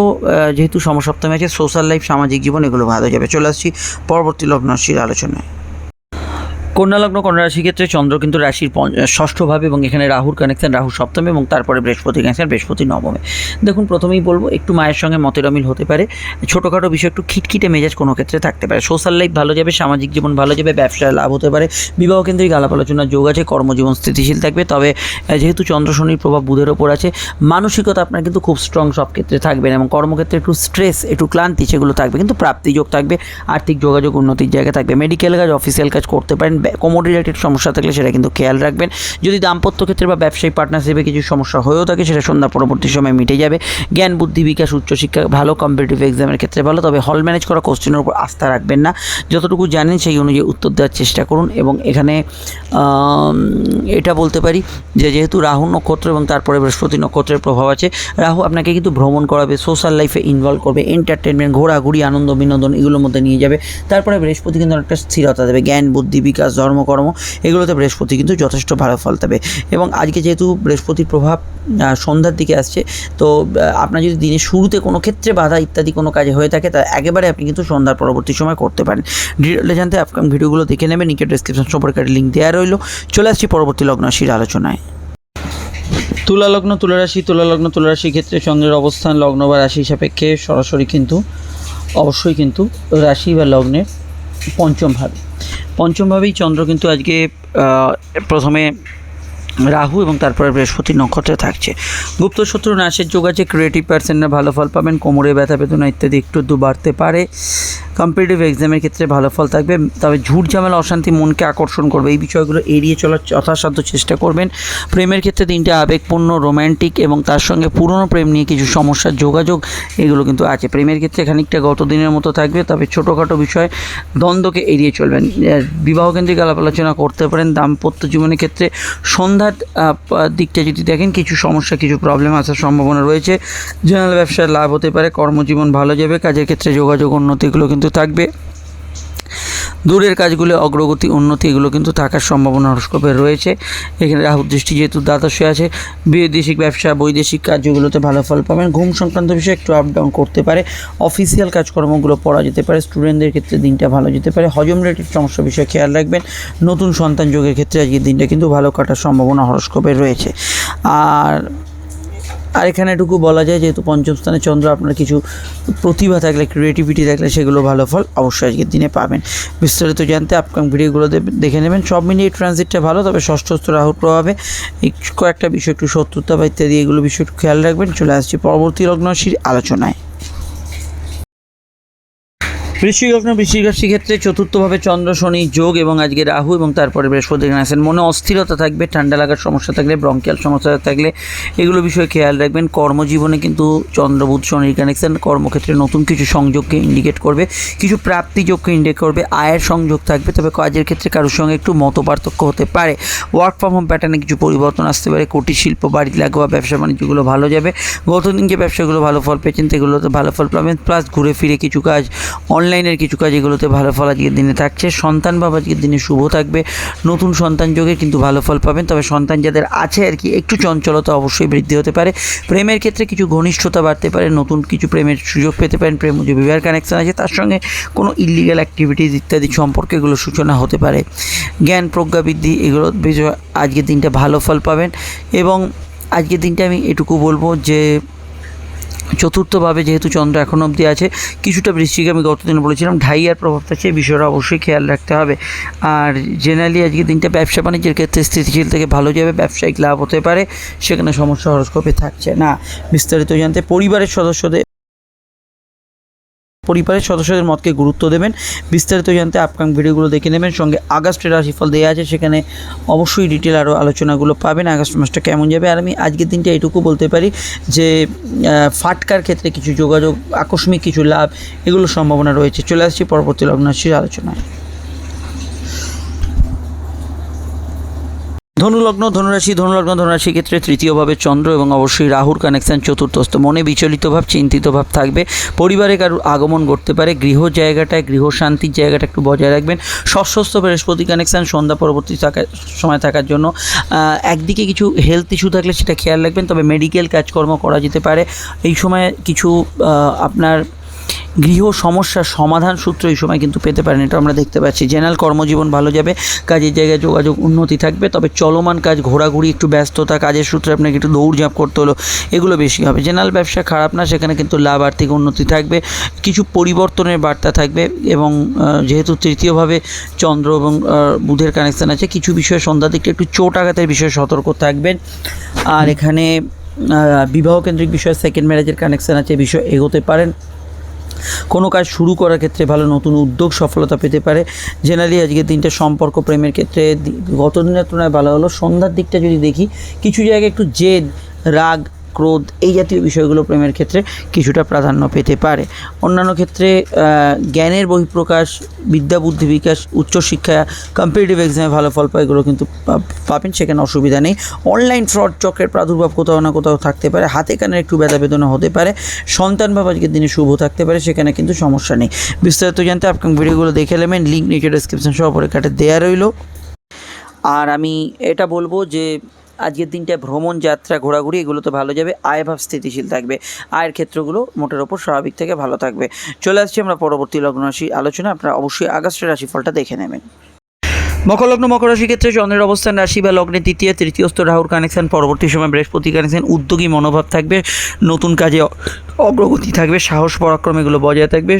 যেহেতু সমসপ্তমে আছে সোশ্যাল লাইফ সামাজিক জীবন এগুলো ভালো যাবে। চলে আসছি পরবর্তী লগ্নশীল আলোচনায়। কন্যা লগ্ন কন্যা রাশির ক্ষেত্রে চন্দ্র কিন্তু রাশির ষষ্ঠভাবে এবং এখানে রাহুর কানেকশন রাহু সপ্তমে এবং তারপরে বৃহস্পতি কানেকশন বৃহস্পতি নবমে। দেখুন, প্রথমেই বলব, একটু মায়ের সঙ্গে মতের অমিল হতে পারে। ছোটোখাটো বিষয়, একটু খিটখিটে মেজাজ কোনো ক্ষেত্রে থাকতে পারে। সোশ্যাল লাইফ ভালো যাবে, সামাজিক জীবন ভালো যাবে ব্যবসায় লাভ হতে পারে। বিবাহ কেন্দ্রিক আলাপ আলোচনার যোগ আছে, কর্মজীবন স্থিতিশীল থাকবে। তবে যেহেতু চন্দ্র শনির প্রভাব বুধের ওপর আছে, মানসিকতা আপনার কিন্তু খুব স্ট্রং সব ক্ষেত্রে থাকবেন এবং কর্মক্ষেত্রে একটু স্ট্রেস একটু ক্লান্তি সেগুলো থাকবে। কিন্তু প্রাপ্তি যোগ থাকবে, আর্থিক যোগাযোগ উন্নতির জায়গা থাকবে। মেডিকেল কাজ অফিসিয়াল কাজ করতে পারেন কোমর রিলেটেড সমস্যা থাকলে সেটা কিন্তু খেয়াল রাখবেন। যদি দাম্পত্য ক্ষেত্রে বা ব্যবসায়িক পার্টনারশিপে কিছু সমস্যা হয়েও থাকে, সেটা সন্ধ্যা পরবর্তী সময় মিটে যাবে। জ্ঞান, বুদ্ধি, বিকাশ উচ্চশিক্ষা ভালো কম্পিটিটিভ এক্সামের ক্ষেত্রে ভালো, তবে হল ম্যানেজ করা কোশ্চেনের উপর আস্থা রাখবেন না। যতটুকু জানেন সেই অনুযায়ী উত্তর দেওয়ার চেষ্টা করুন এবং এখানে এটা বলতে পারি যে যেহেতু রাহু নক্ষত্র এবং তারপরে বৃহস্পতি নক্ষত্রের প্রভাব আছে, রাহু আপনাকে কিন্তু ভ্রমণ করাবে সোশ্যাল লাইফে ইনভলভ করবে এন্টারটেনমেন্ট ঘোরাঘুরি, আনন্দ, বিনোদন এগুলোর মধ্যে নিয়ে যাবে। তারপরে বৃহস্পতি কিন্তু অনেকটা স্থিরতা দেবে। জ্ঞান, বুদ্ধি, বিকাশ ধর্মকর্ম এগুলোতে বৃহস্পতি কিন্তু যথেষ্ট ভালো ফল দেবে। এবং আজকে যেহেতু বৃহস্পতির প্রভাব সন্ধ্যার দিকে আসছে, তো আপনার যদি দিনের শুরুতে কোনো ক্ষেত্রে বাধা ইত্যাদি কোনো কাজে হয়ে থাকে, তা একেবারে আপনি কিন্তু সন্ধ্যার পরবর্তী সময় করতে পারেন। ডিটেলে জানতে আপনার ভিডিওগুলো দেখে নেবেন নিচে ডিসক্রিপশন সম্পর্কে লিঙ্ক দেওয়া রইল। চলে আসছি পরবর্তী লগ্নশীর আলোচনায়। তুলা লগ্ন, তুলা রাশি, তুলা লগ্ন, তুলা রাশির ক্ষেত্রে চন্দ্রের অবস্থান, লগ্ন বা রাশি সাপেক্ষে সরাসরি কিন্তু, অবশ্যই কিন্তু রাশি বা লগ্নের পঞ্চম ভাবে। পঞ্চম ভাবেই চন্দ্র কিন্তু আজকে প্রথমে রাহু এবং তারপরে বৃহস্পতি নক্ষত্রে থাকছে। গুপ্ত শত্রু নাশের যোগ আছে ক্রিয়েটিভ পার্সনরা ভালো ফল পাবেন, কোমরে ব্যথা বেদনা ইত্যাদি একটু দু বাড়তে পারে। কম্পিটিটিভ এক্সামের ক্ষেত্রে ভালো ফল থাকবে। তবে ঝুট ঝামেলা অশান্তি মনকে আকর্ষণ করবে। এই বিষয়গুলো এড়িয়ে চলার যথাসাধ্য চেষ্টা করবেন। প্রেমের ক্ষেত্রে দিনটা আবেগপূর্ণ রোম্যান্টিক এবং তার সঙ্গে পুরনো প্রেম নিয়ে কিছু সমস্যার যোগাযোগ এগুলো কিন্তু আছে। প্রেমের ক্ষেত্রে খানিকটা গত দিনের মতো থাকবে তবে ছোটোখাটো বিষয় দ্বন্দ্বকে এড়িয়ে চলবেন। আহ, বিবাহ কেন্দ্রিক আলাপ আলোচনা করতে পারেন। দাম্পত্য জীবনের ক্ষেত্রে সন্ধ্যার দিকটা যদি দেখেন কিছু সমস্যা কিছু প্রবলেম আসার সম্ভাবনা রয়েছে। জেনারেল ব্যবসায় লাভ হতে পারে কর্মজীবন ভালো যাবে। কাজের ক্ষেত্রে যোগাযোগ উন্নতিগুলো কিন্তু থাকবে। দূরের কাজগুলো, অগ্রগতি, উন্নতি, এগুলো কিন্তু থাকার সম্ভাবনা হরস্কোপে রয়েছে। এখানে রাহুর দৃষ্টি যেহেতু দ্বাদশে আছে, বৈদেশিক ব্যবসা, বৈদেশিক কার্যগুলোতে ভালো ফল পাবেন। ঘুম সংক্রান্ত বিষয়ে একটু আপ ডাউন করতে পারে। অফিসিয়াল কাজকর্মগুলো পড়া যেতে পারে স্টুডেন্টদের ক্ষেত্রে দিনটা ভালো যেতে পারে। হজম রিলেটেড সমস্যা বিষয়ে খেয়াল রাখবেন। নতুন সন্তান যোগের ক্ষেত্রে আজকের দিনটা কিন্তু ভালো কাটার সম্ভাবনা হরস্কোপে রয়েছে। আর আর এখানে এটুকু বলা যায় যেহেতু পঞ্চম স্থানে চন্দ্র, আপনার কিছু প্রতিভা থাকলে ক্রিয়েটিভিটি থাকলে সেগুলো ভালো ফল অবশ্যই আজকের দিনে পাবেন। বিস্তারিত জানতে আপকাম ভিডিওগুলো দেখে নেবেন। সব মিলিয়ে ট্রানজিটটা ভালো, তবে ষষ্ঠস্থ রাহুর প্রভাবে এই কয়েকটা বিষয় একটু শত্রুতা বা ইত্যাদি, এগুলো বিষয় একটু খেয়াল রাখবেন। চলে আসছি পরবর্তী লগ্নশীর আলোচনায়। বৃশ্চিক লগ্ন বৃশ্চিক রাশির ক্ষেত্রে চতুর্থভাবে চন্দ্র, শনি, যোগ এবং আজকে রাহু এবং তারপরে বৃহস্পতি আছেন। মনে অস্থিরতা থাকবে, ঠান্ডা লাগার সমস্যা থাকলে, ব্রঙ্কিয়াল সমস্যা থাকলে, এগুলো বিষয়ে খেয়াল রাখবেন। কর্মজীবনে কিন্তু চন্দ্র বুধ শনির কানেকশন কর্মক্ষেত্রে নতুন কিছু সংযোগকে ইন্ডিকেট করবে, কিছু প্রাপ্তিযোগকে ইন্ডিকেট করবে, আয়ের সংযোগ থাকবে। তবে কাজের ক্ষেত্রে কারোর সঙ্গে একটু মত পার্থক্য হতে পারে। ওয়ার্ক ফ্রম হোম প্যাটার্নে কিছু পরিবর্তন আসতে পারে। কুটির শিল্প বাড়িতে লাগোয়া, ব্যবসা, বাণিজ্যগুলো ভালো যাবে। গতদিন যে ব্যবসাগুলো ভালো ফল পেয়েছেন, সেগুলোতে ভালো ফল পাবেন। প্লাস ঘুরে ফিরে কিছু কাজ অনলাইনের কিছু কাজ এগুলোতে ভালো ফল আজকের দিনে থাকছে। সন্তান বাবা আজকের দিনে শুভ থাকবে। নতুন সন্তান যোগে কিন্তু ভালো ফল পাবেন। তবে সন্তান যাদের আছে আর কি, একটু চঞ্চলতা অবশ্যই বৃদ্ধি হতে পারে। প্রেমের ক্ষেত্রে কিছু ঘনিষ্ঠতা বাড়তে পারে, নতুন কিছু প্রেমের সুযোগ পেতে পারেন, প্রেম যে বিবাহের কানেকশন আছে, তার সঙ্গে কোনো ইলিগাল অ্যাক্টিভিটিস ইত্যাদি সম্পর্কে এগুলো সূচনা হতে পারে। জ্ঞান, প্রজ্ঞা, বৃদ্ধি, এগুলো আজকের দিনটা ভালো ফল পাবেন। এবং আজকের দিনটা আমি এটুকু বলব যে চতুর্থভাবে যেহেতু চন্দ্র এখন অবধি আছে, কিছুটা বৃষ্টিকে আমি গতদিন বলেছিলাম, ঢাইয়ার প্রভাব থাকছে এই বিষয়টা অবশ্যই খেয়াল রাখতে হবে। আর জেনারেলি আজকে দিনটা ব্যবসা বাণিজ্যের ক্ষেত্রে স্থিতিশীল থেকে ভালো যাবে, ব্যবসায়িক লাভ হতে পারে, সেখানে সমস্যা হরস্কোপে থাকছে না। বিস্তারিত জানতে পরিবারের সদস্যদের পরিবারের সদস্যদের মতকে গুরুত্ব দেবেন। বিস্তারিত জানতে আপকাম ভিডিওগুলো দেখে নেবেন। সঙ্গে আগস্টের রাশিফল দেওয়া আছে, সেখানে অবশ্যই ডিটেল আরও আলোচনাগুলো পাবেন। আগস্ট মাসটা কেমন যাবে? আর আমি আজকের দিনটা এটুকু বলতে পারি যে ফাটকার ক্ষেত্রে কিছু যোগাযোগ, আকস্মিক কিছু লাভ, এগুলো সম্ভাবনা রয়েছে। চলে আসছি পরবর্তী লগ্নাশীর আলোচনায়। ধনুলগ্ন, ধনুরাশি ধনুলগ্ন, ধনুরাশি ক্ষেত্রে তৃতীয়ভাবে চন্দ্র এবং অবশ্যই রাহুর কানেকশান চতুর্থস্থ। মনে বিচলিত ভাব, চিন্তিত ভাব থাকবে। পরিবারে কারোর আগমন ঘটতে পারে। গৃহ জায়গাটায়, গৃহ শান্তির জায়গাটা একটু বজায় রাখবেন। ষষ্ঠস্থ বৃহস্পতি কানেকশান সন্ধ্যা পরবর্তী থাকার সময় থাকার জন্য। একদিকে কিছু হেলথ ইস্যু থাকলে সেটা খেয়াল রাখবেন। তবে মেডিকেল কাজকর্ম করা যেতে পারে। এই সময় কিছু আপনার গৃহ সমস্যার সমাধান সূত্র এই সময় কিন্তু পেতে পারেন। এটা আমরা দেখতে পাচ্ছি। জেনারেল কর্মজীবন ভালো যাবে কাজের জায়গায় যোগাযোগ উন্নতি থাকবে, তবে চলমান কাজ, ঘোরাঘুরি, একটু ব্যস্ততা, কাজের সূত্রে আপনাকে একটু দৌড়ঝাঁপ করতে হলো, এগুলো বেশি হবে। জেনারেল ব্যবসা খারাপ না, সেখানে কিন্তু লাভ, আর্থিক উন্নতি থাকবে, কিছু পরিবর্তনের বার্তা থাকবে এবং যেহেতু তৃতীয়ভাবে চন্দ্র এবং বুধের কানেকশান আছে, কিছু বিষয়ে সন্ধ্যা দিকটা একটু চোট আঘাতের বিষয়ে সতর্ক থাকবেন। আর এখানে বিবাহ কেন্দ্রিক বিষয়ে সেকেন্ড ম্যারেজের কানেকশান আছে বিষয়ে এগোতে পারেন। কোনো কাজ শুরু করার ক্ষেত্রে ভালো নতুন উদ্যোগ সফলতা পেতে পারে। জেনারেলি আজকে দিনটা সম্পর্ক প্রেমের ক্ষেত্রে গত দিনের তুলনায় ভালো হলো। সন্ধ্যার দিকটা যদি দেখি, কিছু জায়গায় একটু জেদ, রাগ ক্রোধ এই জাতীয় বিষয়গুলো প্রেমের ক্ষেত্রে কিছুটা প্রাধান্য পেতে পারে। অন্যান্য ক্ষেত্রে জ্ঞানের বহিঃপ্রকাশ, বিদ্যা, বুদ্ধি বিকাশ উচ্চশিক্ষা কম্পিটিটিভ এক্সামে ভালো ফল পায় এগুলো কিন্তু পাবেন, সেখানে অসুবিধা নেই। অনলাইন ফ্রড চক্রের প্রাদুর্ভাব কোথাও না কোথাও থাকতে পারে, হাতে কানের একটু ব্যথা বেদনা হতে পারে, সন্তান ভাব আজকের দিনে শুভ থাকতে পারে, সেখানে কিন্তু সমস্যা নেই। বিস্তারিত জানতে আপনার ভিডিওগুলো দেখে নেবেন লিঙ্ক নিচে ডিসক্রিপশন সহ পরে কাটে দেওয়া রইল। আর আমি এটা বলব যে আজকের দিনটায় ভ্রমণ, যাত্রা, ঘোরাঘুরি, এগুলো তো ভালো যাবে। আয় ভাব স্থিতিশীল থাকবে। আয়ের ক্ষেত্রগুলো মোটের ওপর স্বাভাবিক থেকে ভালো থাকবে। চলে আসছি আমরা পরবর্তী লগ্ন রাশি আলোচনা আপনারা অবশ্যই আগস্টের রাশিফলটা দেখে নেবেন। মকর লগ্ন মকর রাশি ক্ষেত্রে চন্দ্রের অবস্থান রাশি বা লগ্নে তৃতীয় তৃতীয় তৃতীয়স্থ রাহুর কানেকশন পরবর্তী সময় বৃহস্পতি কানেকশন উদ্যোগী মনোভাব থাকবে, নতুন কাজে অগ্রগতি থাকবে, সাহস, পরাক্রম এগুলো বজায় থাকবে।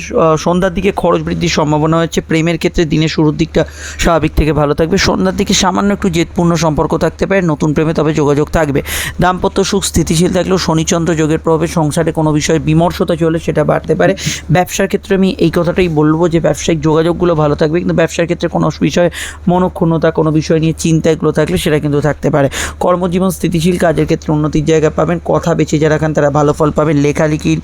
সন্ধ্যার দিকে খরচ বৃদ্ধির সম্ভাবনা হচ্ছে, প্রেমের ক্ষেত্রে দিনের শুরুর দিকটা স্বাভাবিক থেকে ভালো থাকবে। সন্ধ্যার দিকে সামান্য একটু জেদপূর্ণ সম্পর্ক থাকতে পারে, নতুন প্রেমে তবে যোগাযোগ থাকবে। দাম্পত্য সুখ স্থিতিশীল থাকলেও শনিচন্দ্র যোগের প্রভাবে সংসারে কোনো বিষয়ে বিমর্ষতা চলে সেটা বাড়তে পারে। ব্যবসার ক্ষেত্রে আমি এই কথাটাই বলব যে ব্যবসায়িক যোগাযোগগুলো ভালো থাকবে, কিন্তু ব্যবসার ক্ষেত্রে কোনো বিষয়ে মনক্ষুণ্ণতা কোনো বিষয় নিয়ে চিন্তা এগুলো থাকলে সেটা কিন্তু থাকতে পারে। কর্মজীবন স্থিতিশীল, কাজের ক্ষেত্রে উন্নতির জায়গা পাবেন, কথা বেছে যারা খান তারা ভালো ফল পাবেন লেখালেখি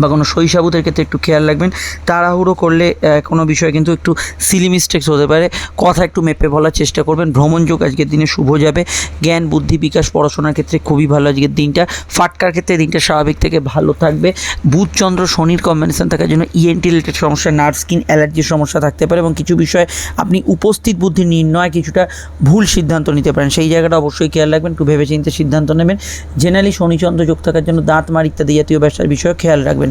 বা কোনো শৈশাবুতের ক্ষেত্রে একটু খেয়াল রাখবেন। তাড়াহুড়ো করলে কোনো বিষয়ে কিন্তু একটু সিলি মিস্টেক্স হতে পারে। কথা একটু মেপে বলার চেষ্টা করবেন। ভ্রমণ যোগ আজকের দিনে শুভ যাবে। জ্ঞান, বুদ্ধি, বিকাশ, পড়াশোনার ক্ষেত্রে খুবই ভালো আজকের দিনটা। ফাটকার ক্ষেত্রে দিনটা স্বাভাবিক থেকে ভালো থাকবে। বুধ চন্দ্র শনির কম্বিনেশন থাকার জন্য E ইএনটি রিলেটেড সমস্যা নার্ভ স্কিন অ্যালার্জির সমস্যা থাকতে পারে এবং কিছু বিষয়ে আপনি উপস্থিত বুদ্ধি নির্ণয় কিছুটা ভুল সিদ্ধান্ত নিতে পারেন। সেই জায়গাটা অবশ্যই খেয়াল রাখবেন, একটু ভেবেচিন্তে সিদ্ধান্ত নেবেন। জেনারেলি শনিচন্দ্র যোগ থাকার জন্য দাঁত মার ইত্যাদি জাতীয় ব্যবসার বিষয়ে খেয়াল রাখবেন।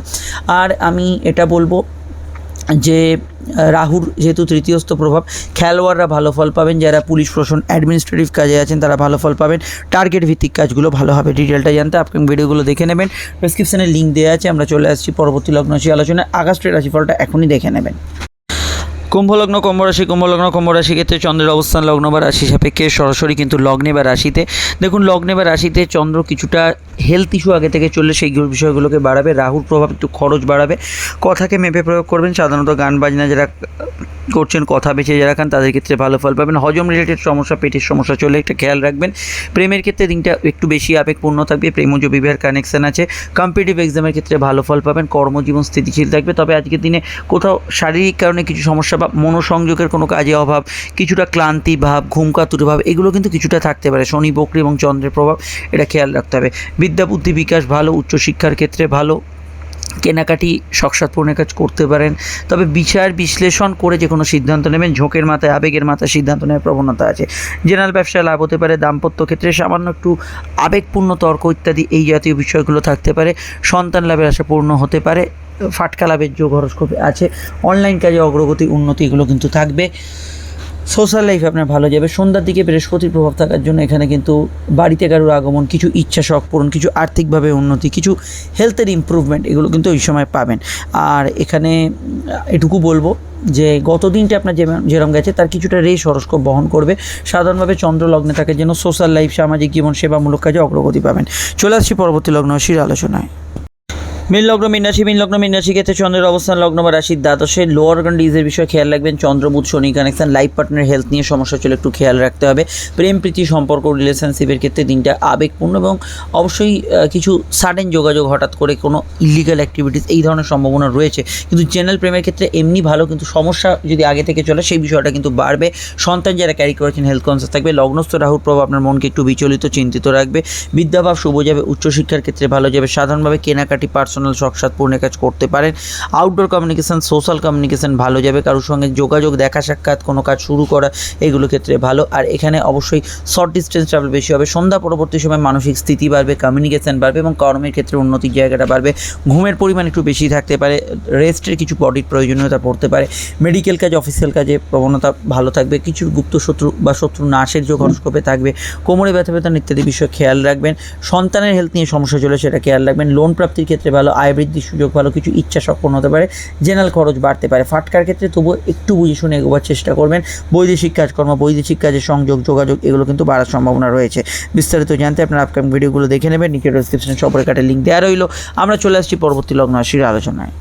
আর আমি এটা বলব যে, রাহুর যেহেতু তৃতীয়স্থ প্রভাব, খেলোয়াড়রা ভালো ফল পাবেন। যারা পুলিশ প্রশাসন অ্যাডমিনিস্ট্রেটিভ কাজে আছেন, তারা ভালো ফল পাবেন। টার্গেট ভিত্তিক কাজগুলো ভালো হবে। ডিটেলটা জানতে আপনি ভিডিওগুলো দেখে নেবেন। ডেসক্রিপশনে লিঙ্ক দেওয়া আছে। আমরা চলে আসছি পরবর্তী লগ্ন আলোচনায়। আগস্টের রাশিফলটা এখনই দেখে নেবেন। কুম্ভলগ্ন, কুম্ভরাশি কুম্ভলগ্ন, কুম্ভরাশি ক্ষেত্রে চন্দ্রের অবস্থান লগ্ন বা রাশি সাপেক্ষে সরাসরি কিন্তু লগ্নে বা রাশিতে। দেখুন, লগ্নে বা রাশিতে চন্দ্র কিছুটা হেলথ ইস্যু আগে থেকে চললে সেই বিষয়গুলোকে বাড়াবে। রাহুর প্রভাব একটু খরচ বাড়াবে। কথাকে মেপে প্রয়োগ করবেন। সাধারণত গান, বাজনা যারা করছেন, কথা বেছে যারা খান, তাদের ক্ষেত্রে ভালো ফল পাবেন। হজম রিলেটেড সমস্যা, পেটের সমস্যা চলে, একটা খেয়াল রাখবেন। প্রেমের ক্ষেত্রে দিনটা একটু বেশি আবেগপূর্ণ থাকবে, প্রেমজ বিবাহের কানেকশান আছে। কম্পিটিভ এক্সামের ক্ষেত্রে ভালো ফল পাবেন, কর্মজীবন স্থিতিশীল থাকবে। তবে আজকের দিনে কোথাও শারীরিক কারণে কিছু সমস্যা বা মনোসংযোগের কোনো কাজে অভাব, কিছুটা ক্লান্তি ভাব ঘুমকাতুর ভাব, এগুলো কিন্তু কিছুটা থাকতে পারে। শনি, বকরি এবং চন্দ্রের প্রভাব, এটা খেয়াল রাখতে হবে। বিদ্যা, বুদ্ধি বিকাশ, ভালো উচ্চশিক্ষার ক্ষেত্রে ভালো কেনাকাটি শখসাৎপূর্ণের কাজ করতে পারেন। তবে বিচার, বিশ্লেষণ করে যে কোনো সিদ্ধান্ত নেবেন। ঝোঁকের মাথায়, আবেগের মাথায় সিদ্ধান্ত নেওয়ার প্রবণতা আছে। জেনারেল ব্যবসায় লাভ হতে পারে, দাম্পত্য ক্ষেত্রে সামান্য একটু আবেগপূর্ণ তর্ক ইত্যাদি এই জাতীয় বিষয়গুলো থাকতে পারে। সন্তান লাভের আশা পূর্ণ হতে পারে। ফাটকা লাভের যোগ হরস্কোপে আছে। অনলাইন কাজে অগ্রগতি, উন্নতি এগুলো কিন্তু থাকবে। সোশ্যাল লাইফ আপনার ভালো যাবে। সন্ধ্যার দিকে বৃহস্পতির প্রভাব থাকার জন্য এখানে কিন্তু বাড়িতে কারোর আগমন, কিছু ইচ্ছা শখ পূরণ, কিছু আর্থিকভাবে উন্নতি, কিছু হেলথের ইমপ্রুভমেন্ট এগুলো কিন্তু ওই সময় পাবেন। আর এখানে এটুকু বলব যে গত দিনটা আপনার যে যেরকম গেছে, তার কিছুটা রেশ হরস্কোপ বহন করবে। সাধারণভাবে চন্দ্র লগ্নে থাকার জন্য সোশ্যাল লাইফ, সামাজিক জীবন, সেবামূলক কাজে অগ্রগতি পাবেন। চলে আসছি পরবর্তী লগ্ন রাশির আলোচনায়। মীন লগ্ন, মীন রাশি, মীন লগ্ন, মীন রাশি ক্ষেত্রে চন্দ্রের অবস্থান, লগ্ন বা রাশির দ্বাদশে লোয়ার ডিজের বিষয়ে খেয়াল রাখবেন। চন্দ্রবুধ শনি কানেকশন লাইফ পার্টনার হেলথ নিয়ে সমস্যা চলে একটু খেয়াল রাখতে হবে। প্রেম, প্রীতি, সম্পর্ক রিলেশনশিপের ক্ষেত্রে দিনটা আবেগপূর্ণ এবং অবশ্যই কিছু সাডেন যোগাযোগ হঠাৎ করে কোনো ইলিগাল অ্যাক্টিভিটিস এই ধরনের সম্ভাবনা রয়েছে। কিন্তু জেনারেল প্রেমের ক্ষেত্রে এমনি ভালো, কিন্তু সমস্যা যদি আগে থেকে চলে সেই বিষয়টা কিন্তু বাড়বে। সন্তান যারা ক্যারি করেছেন হেলথ কনসিয়াস থাকবে। লগ্নস্থ রাহুর প্রভাব আপনার মনকে একটু বিচলিত, চিন্তিত রাখবে। বিদ্যাভাব শুভ যাবে, উচ্চশিক্ষার ক্ষেত্রে ভালো যাবে। সাধারণভাবে কেনাকাটি পার্সোনাল শখসাৎ পূর্ণের কাজ করতে পারেন। আউটডোর কমিউনিকেশন সোশ্যাল কমিউনিকেশন ভালো যাবে। কারোর সঙ্গে যোগাযোগ, দেখা সাক্ষাৎ, কোনো কাজ শুরু করা, এগুলো ক্ষেত্রে ভালো। আর এখানে অবশ্যই শর্ট ডিস্টেন্স ট্রাভেল বেশি হবে। সন্ধ্যা পরবর্তী সময় মানসিক স্থিতি বাড়বে কমিউনিকেশন বাড়বে এবং কর্মের ক্ষেত্রে উন্নতির জায়গাটা বাড়বে। ঘুমের পরিমাণ একটু বেশি থাকতে পারে। রেস্টের কিছু বডির প্রয়োজনীয়তা পড়তে পারে। মেডিকেল কাজ অফিসিয়াল কাজে প্রবণতা ভালো থাকবে। কিছু গুপ্ত শত্রু বা শত্রু নাশের যোগ হরস্কোপে থাকবে। কোমরে ব্যথা বেতন ইত্যাদি বিষয়ে খেয়াল রাখবেন। সন্তানের হেলথ নিয়ে সমস্যা চলে, সেটা খেয়াল রাখবেন। লোন প্রাপ্তির ক্ষেত্রে ভালো আয় বৃদ্ধির সুযোগ ভালো, কিছু ইচ্ছা সম্পন্ন হতে পারে, জেনারেল খরচ বাড়তে পারে। ফাটকার ক্ষেত্রে তবুও একটু বুঝে শুনে এগোবার চেষ্টা করবেন। বৈদেশিক কাজকর্ম, বৈদেশিক কাজের সংযোগ, যোগাযোগ, এগুলো কিন্তু বাড়ার সম্ভাবনা রয়েছে। বিস্তারিত জানতে আপনার আপকামিং ভিডিওগুলো দেখে নেবেন। নিচে ডিসক্রিপশনে সবার কাটে লিঙ্ক দেওয়া রইল। আমরা চলে আসছি পরবর্তী লগ্ন রাশির আলোচনায়।